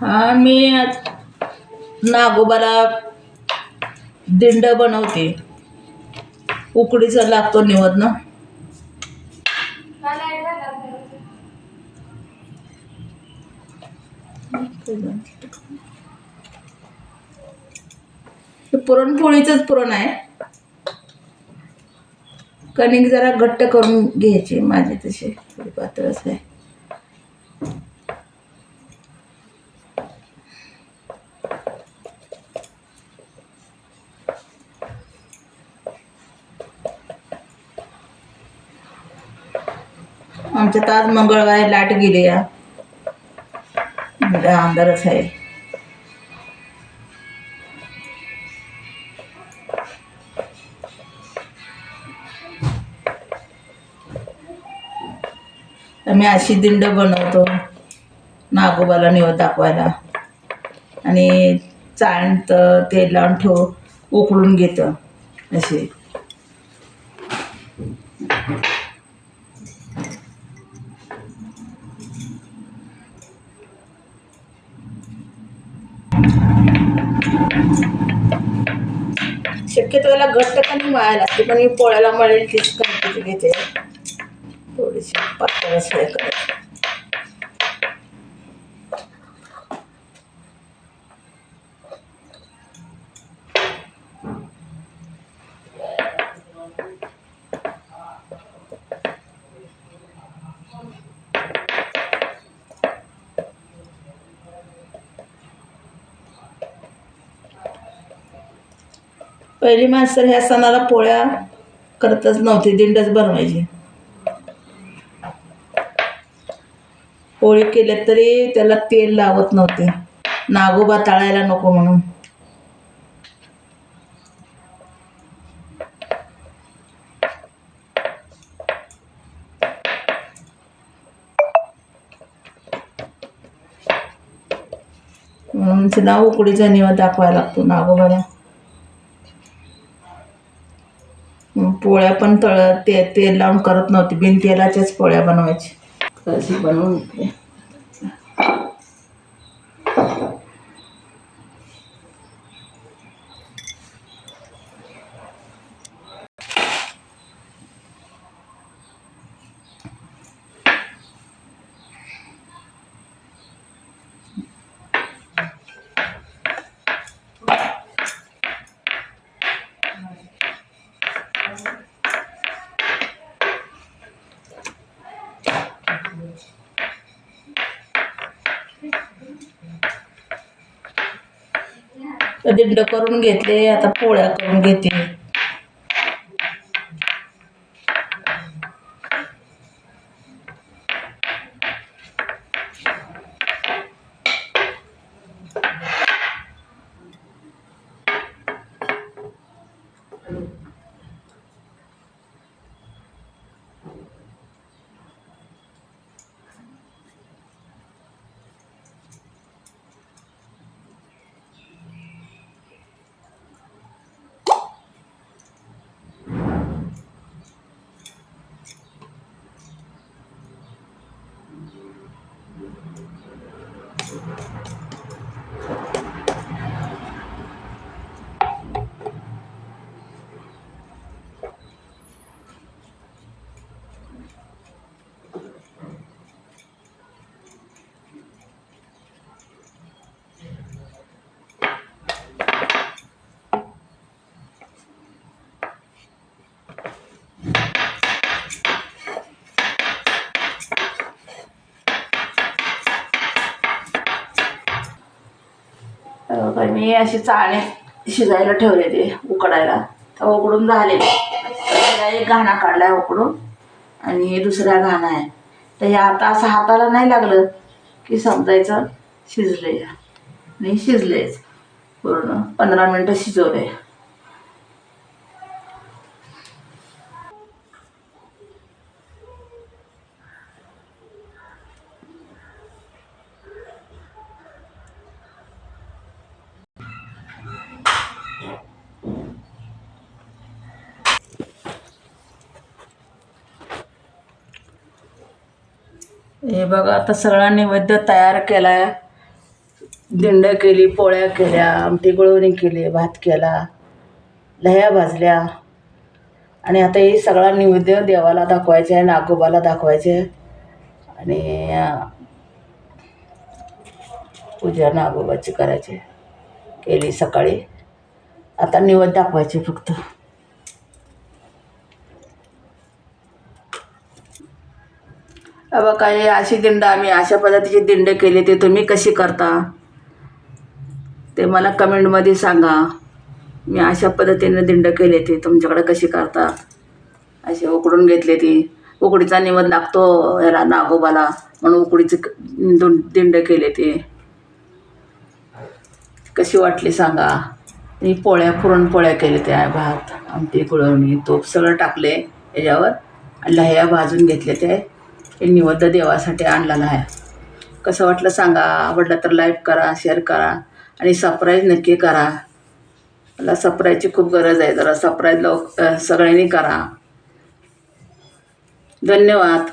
हा मी आज नागोबाला दिंड बनवते. उकडीचा लागतो निवड ना पुरणपोळीचंच पुरण आहे. कणिक जरा घट्ट करून घ्यायची माझी तशी थोडी पातळच आहे आमच्यात आज मंगळवार लाट गेली या. म्हणजे अंधारच आहे. आम्ही अशी दिंड बनवतो नागोबाला निवड दाखवायला. आणि चाळण तेल लावून ठेव उकळून घेतं. असे शक्यतो याला घट्ट कमी मळायला लागते पण मी पोळ्याला मळेल तीच कमी घेते. थोडीशी पातळ असं करायची. पहिली माणसं ह्या सणाला पोळ्या करतच नव्हती दिंडच बनवायची. पोळी केल्या तरी त्याला तेल लावत नव्हते. नागोबा तळायला नको म्हणून. म्हणून सुद्धा उकडीचा निवड दाखवायला लागतो नागोबाला. पोळ्या पण तळ ते तेल लावून करत नव्हती. बिन तेलाच्याच पोळ्या बनवायची. कशी बनवून दिंड करून घेतले आता पोळ्या करून घेते. तर काय मी अशी चाळणे शिजायला ठेवले ते उकडायला. तर उकडून झाले. एक घाणा काढलाय उकडून आणि दुसरा घाणा आहे. तर हे आता असं हाताला नाही लागलं की समजायचं शिजले आणि शिजलेच पूर्ण पंधरा मिनटं शिजवले हे बघा आता सगळा नैवेद्य तयार केला आहे दिंड केली पोळ्या केल्या आमटी गुळवणी केली भात केला लह्या भाजल्या. आणि आता हे सगळा नैवेद्य देवाला दाखवायचे आहे नागोबाला दाखवायचे आणि पूजा नागोबाची करायची केली सकाळी. आता निवड दाखवायचे फक्त. अबा काही अशी दिंड आम्ही अशा पद्धतीची दिंड केली ते तुम्ही कशी करता? ते मला कमेंटमध्ये सांगा. मी अशा पद्धतीने दिंड केले ते तुमच्याकडे कशी करतात असे उकडून घेतले ती. उकडीचा निवद लागतो याला नागोबाला म्हणून उकडीचं दोन दिंड केले ते. कशी वाटली सांगा. मी पोळ्या पुरणपोळ्या केले त्या भात आमटी गुळवणी तूप सगळं टाकले याच्यावर. आणि लह्या भाजून घेतले ते हे निवद देवासाठी आणलेला आहे कसं वाटलं सांगा? आवडलं तर लाईक करा शेअर करा आणि सप्राईज नक्की करा. मला सबस्क्राईबची खूप गरज आहे. जरा सबस्क्राईब लव सगळ्यांनी करा. धन्यवाद.